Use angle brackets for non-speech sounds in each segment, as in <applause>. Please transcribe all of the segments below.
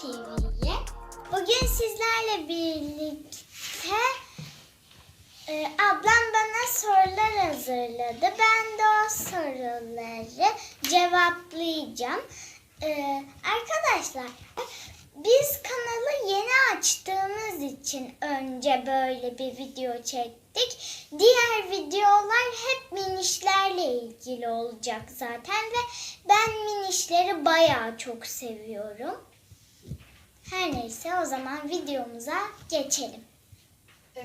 TV'ye. Bugün sizlerle birlikte e, ablam bana sorular hazırladı. Ben de o soruları cevaplayacağım. E, arkadaşlar biz kanalı yeni açtığımız için önce böyle bir video çektik. Diğer videolar hep minişlerle ilgili olacak zaten ve ben minişleri bayağı çok seviyorum. Her neyse o zaman videomuza geçelim.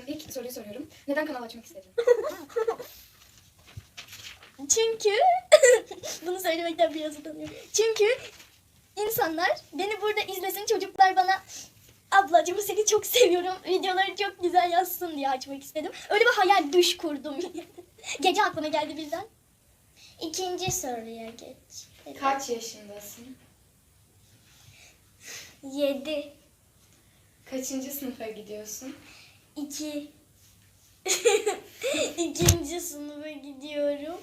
İlk soruyu soruyorum. Neden kanal açmak istedin? <laughs> Çünkü <laughs> bunu söylemekten biraz utanıyorum. Çünkü insanlar beni burada izlesin çocuklar bana ablacığım seni çok seviyorum. Videoları çok güzel yazsın diye açmak istedim. Öyle bir hayal düş kurdum. <laughs> Gece aklıma geldi birden. İkinci soruya geç. Kaç yaşındasın? 7 Kaçıncı sınıfa gidiyorsun? 2 <laughs> İkinci sınıfa gidiyorum.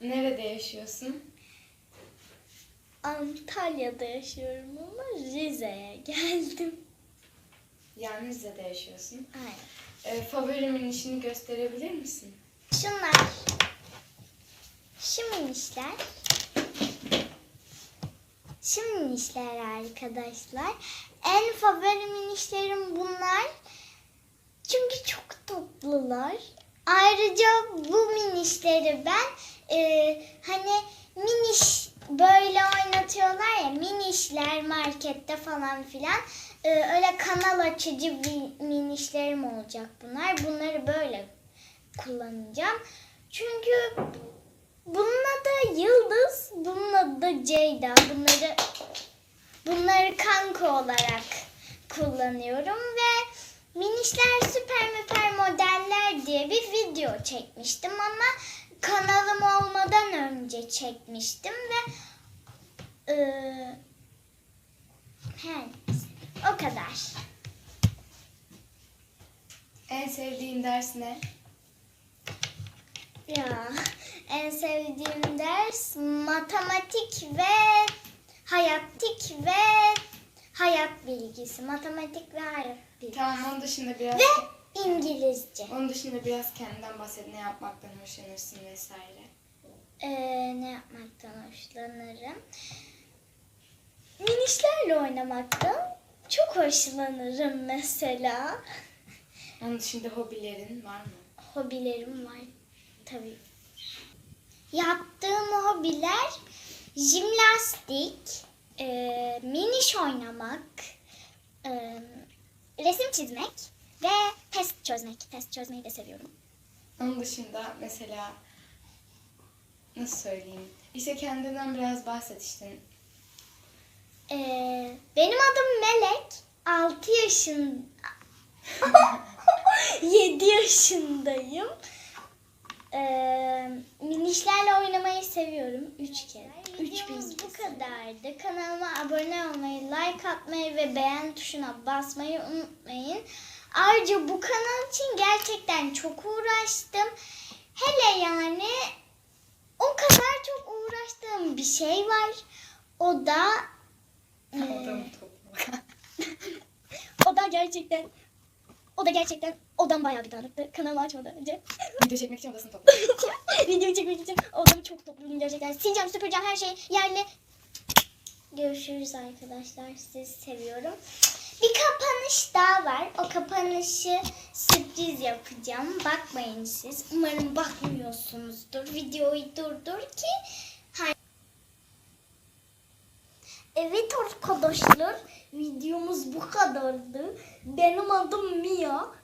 Nerede yaşıyorsun? Antalya'da yaşıyorum ama Rize'ye geldim. Yani Rize'de yaşıyorsun. Aynen. Ee, favori minişini gösterebilir misin? Şunlar. Şu minişler. Şu minişler arkadaşlar. En favori minişlerim bunlar. Çünkü çok tatlılar. Ayrıca bu minişleri ben e, hani miniş böyle oynatıyorlar ya minişler markette falan filan. E, öyle kanal açıcı minişlerim olacak bunlar. Bunları böyle kullanacağım. Çünkü bunun adı Yıldız, bunun adı da Ceyda. Bunları bunları kanka olarak kullanıyorum ve minişler süper müper modeller diye bir video çekmiştim ama kanalım olmadan önce çekmiştim ve he, o kadar. En sevdiğin ders ne? Ya en sevdiğim ders matematik ve hayattik ve hayat bilgisi. Matematik ve hayat bilgisi. Tamam onun dışında biraz Ve İngilizce. onun dışında biraz kendinden bahset. Ne yapmaktan hoşlanırsın vesaire. Ee, ne yapmaktan hoşlanırım? Minişlerle oynamaktan çok hoşlanırım mesela. Onun dışında hobilerin var mı? Hobilerim var tabii. Yaptığım hobiler jimnastik, e, miniş oynamak, e, resim çizmek ve test çözmek. Test çözmeyi de seviyorum. Onun dışında mesela nasıl söyleyeyim? İşte kendinden biraz bahset işte. E, benim adım Melek. 6 yaşın <laughs> <laughs> 7 yaşındayım. Ee, minişlerle oynamayı seviyorum. 3 kere. 3 bu kadardı. Kanalıma abone olmayı, like atmayı ve beğen tuşuna basmayı unutmayın. Ayrıca bu kanal için gerçekten çok uğraştım. Hele yani o kadar çok uğraştığım bir şey var. O da e. <laughs> O da gerçekten o da gerçekten odam bayağı bir dağınıktı. Kanalı açmadan önce. <laughs> Video çekmek için odasını toplamak. <laughs> Video çekmek için odamı çok topladım gerçekten. Sileceğim, süpüreceğim her şey yerli. Görüşürüz arkadaşlar. Sizi seviyorum. Bir kapanış daha var. O kapanışı sürpriz yapacağım. Bakmayın siz. Umarım bakmıyorsunuzdur. Videoyu durdur ki. Evet arkadaşlar. Videomuz bu kadardı. Benim adım Mia.